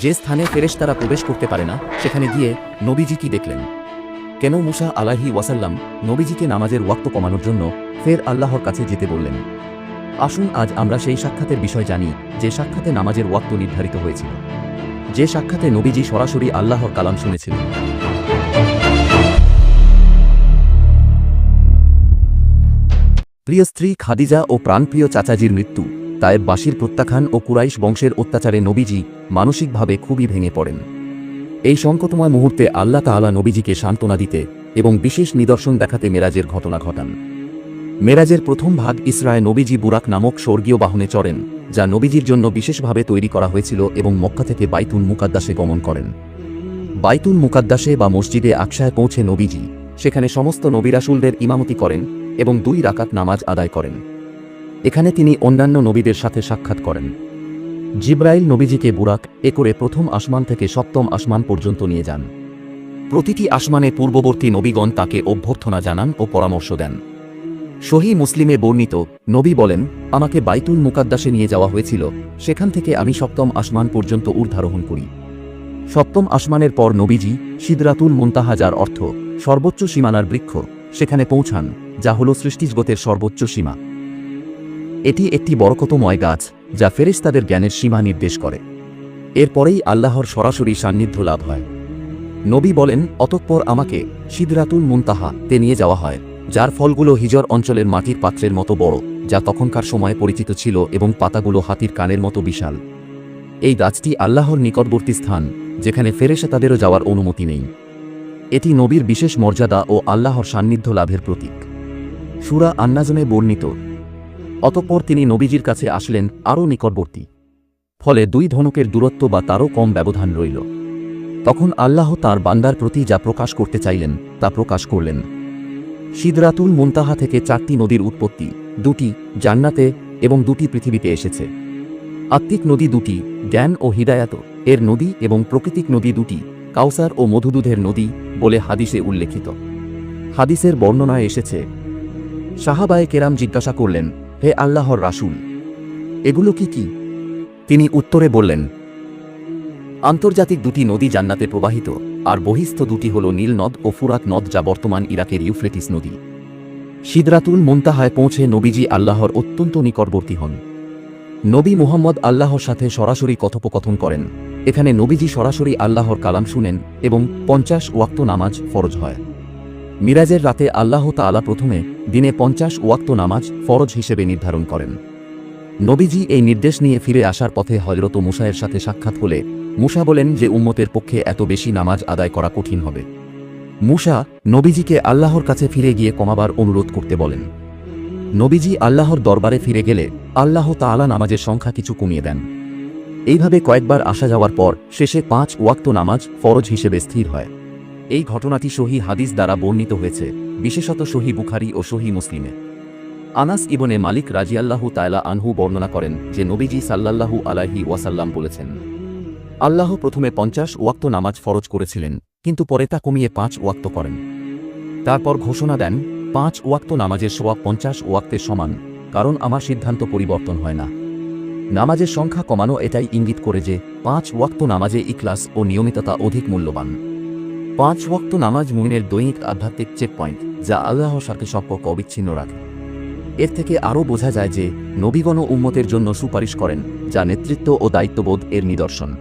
যে স্থানে ফেরেশ তারা প্রবেশ করতে পারে না, সেখানে গিয়ে নবীজি কি দেখলেন? কেন মুসা আলাহি ওয়াসাল্লাম নবীজিকে নামাজের ওয়াক্ত কমানোর জন্য ফের আল্লাহর কাছে যেতে বললেন? আসুন আজ আমরা সেই সাক্ষাতের বিষয় জানি, যে সাক্ষাতে নামাজের ওয়াক্ত নির্ধারিত হয়েছিল। যে সাক্ষাতে নবীজি সরাসরি আল্লাহর কালাম শুনেছিলেন। প্রিয় স্ত্রী খাদিজা ও প্রাণপ্রিয় চাচাজির মৃত্যু, তায়েব বাসির প্রত্যাখ্যান ও কুরাইশ বংশের অত্যাচারে নবীজি মানসিকভাবে খুবই ভেঙে পড়েন। এই সংকটময় মুহূর্তে আল্লাহ তাআলা নবীজিকে সান্ত্বনা দিতে এবং বিশেষ নিদর্শন দেখাতে মেরাজের ঘটনা ঘটান। মেরাজের প্রথম ভাগ ইসরায় নবীজি বুরাক নামক স্বর্গীয় বাহনে চড়েন, যা নবীজির জন্য বিশেষভাবে তৈরি করা হয়েছিল এবং মক্কা থেকে বাইতুল মুকাদ্দাসে গমন করেন। বাইতুল মুকাদ্দাসে বা মসজিদে আকশায় পৌঁছে নবীজি, সেখানে সমস্ত নবিরাসুলদের ইমামতি করেন এবং দুই রাকাত নামাজ আদায় করেন। এখানে তিনি অন্যান্য নবীদের সাথে সাক্ষাৎ করেন। জিব্রাইল নবীজিকে বুরাক, এ করে প্রথম আসমান থেকে সপ্তম আসমান পর্যন্ত নিয়ে যান। প্রতিটি আসমানে পূর্ববর্তী নবীগণ তাকে অভ্যর্থনা জানান ও পরামর্শ দেন। সহি মুসলিমে বর্ণিত, নবী বলেন, আমাকে বাইতুল মুকাদ্দাসে নিয়ে যাওয়া হয়েছিল, সেখান থেকে আমি সপ্তম আসমান পর্যন্ত ঊর্ধ্বারোহণ করি। সপ্তম আসমানের পর নবীজি সিদরাতুল মুন্তাহা যার অর্থ, সর্বোচ্চ সীমানার বৃক্ষ, সেখানে পৌঁছান, যা হল সৃষ্টিজগতের সর্বোচ্চ সীমা। এটি একটি বরকতময় গাছ যা ফেরেশতাদের জ্ঞানের সীমা নির্দেশ করে। এরপরেই আল্লাহর সরাসরি সান্নিধ্য লাভ হয়। নবী বলেন, অতঃপর আমাকে সিদরাতুল মুনতাহা তে নিয়ে যাওয়া হয়, যার ফলগুলো হিজর অঞ্চলের মাটির পাত্রের মতো বড়, যা তখনকার সময়ে পরিচিত ছিল এবং পাতাগুলো হাতির কানের মতো বিশাল। এই গাছটি আল্লাহর নিকটবর্তী স্থান, যেখানে ফেরেশে তাদেরও যাওয়ার অনুমতি নেই। এটি নবীর বিশেষ মর্যাদা ও আল্লাহর সান্নিধ্য লাভের প্রতীক। সুরা আন্নাজমে বর্ণিত অতঃপর তিনি নবীজির কাছে আসলেন আরও নিকটবর্তী। ফলে দুই ধনুকের দূরত্ব বা তারও কম ব্যবধান রইল। তখন আল্লাহ তার বান্দার প্রতি যা প্রকাশ করতে চাইলেন, তা প্রকাশ করলেন। সিদরাতুল মুনতাহা থেকে চারটি নদীর উৎপত্তি, দুটি জান্নাতে এবং দুটি পৃথিবীতে এসেছে। আত্মিক নদী দুটি, জ্ঞান ও হিদায়াত এর নদী এবং প্রকৃতিক নদী দুটি, কাউসার ও মধুদুধের নদী বলে হাদিসে উল্লেখিত। হাদিসের বর্ণনায় এসেছে, সাহাবায়ে কেরাম জিজ্ঞাসা করলেন হে আল্লাহর রাসুল, এগুলো কি কি? তিনি উত্তরে বললেন, আন্তর্জাতিক দুটি নদী জান্নাতে প্রবাহিত, আর বহিস্থ দুটি হল নীল নদ ও ফুরাত নদ যা বর্তমান ইরাকের ইউফ্রেটিস নদী। সিদরাতুল মুনতাহায় পৌঁছে নবীজি আল্লাহর অত্যন্ত নিকটবর্তী হন। নবী মুহাম্মদ আল্লাহর সাথে সরাসরি কথোপকথন করেন। এখানে নবীজি সরাসরি আল্লাহর কালাম শুনেন এবং পঞ্চাশ ওয়াক্ত নামাজ ফরজ হয়। মিরাজের রাতে আল্লাহ তাআলা প্রথমে দিনে পঞ্চাশ ওয়াক্ত নামাজ ফরজ হিসেবে নির্ধারণ করেন। নবীজি এই নির্দেশ নিয়ে ফিরে আসার পথে হজরত মুসায়ের সাথে সাক্ষাৎ হলে মুসা বলেন যে উম্মতের পক্ষে এত বেশি নামাজ আদায় করা কঠিন হবে। মুসা নবীজিকে আল্লাহর কাছে ফিরে গিয়ে কমাবার অনুরোধ করতে বলেন। নবীজি আল্লাহর দরবারে ফিরে গেলে আল্লাহ তাআলা নামাজের সংখ্যা কিছু কমিয়ে দেন। এইভাবে কয়েকবার আসা যাওয়ার পর শেষে পাঁচ ওয়াক্ত নামাজ ফরজ হিসেবে স্থির হয়। এই ঘটনাটি সহি হাদিস দ্বারা বর্ণিত হয়েছে, বিশেষত সহি বুখারি ও সহি মুসলিমে। আনাস ইবনে মালিক রাজিয়াল্লাহু তায়লা আনহু বর্ণনা করেন যে নবীজি সাল্লাল্লাহু আলাহি ওয়াসাল্লাম বলেছেন, আল্লাহ প্রথমে পঞ্চাশ ওয়াক্ত নামাজ ফরজ করেছিলেন, কিন্তু পরে তা কমিয়ে পাঁচ ওয়াক্ত করেন। তারপর ঘোষণা দেন, পাঁচ ওয়াক্ত নামাজের সোয়া পঞ্চাশ ওয়াক্তের সমান, কারণ আমার সিদ্ধান্ত পরিবর্তন হয় না। নামাজের সংখ্যা কমানো এটাই ইঙ্গিত করে যে পাঁচ ওয়াক্ত নামাজে ইকলাস ও নিয়মিততা অধিক মূল্যবান। পাঁচ ভক্ত নামাজ মুমিনের দৈনিক আধ্যাত্মিক চেক পয়েন্ট যা আল্লাহর সাথে সম্পর্ক অবিচ্ছিন্ন রাখে। এর থেকে আরও বোঝা যায় যে, নবীগণ উম্মতের জন্য সুপারিশ করেন, যা নেতৃত্ব ও দায়িত্ববোধ এর নিদর্শন।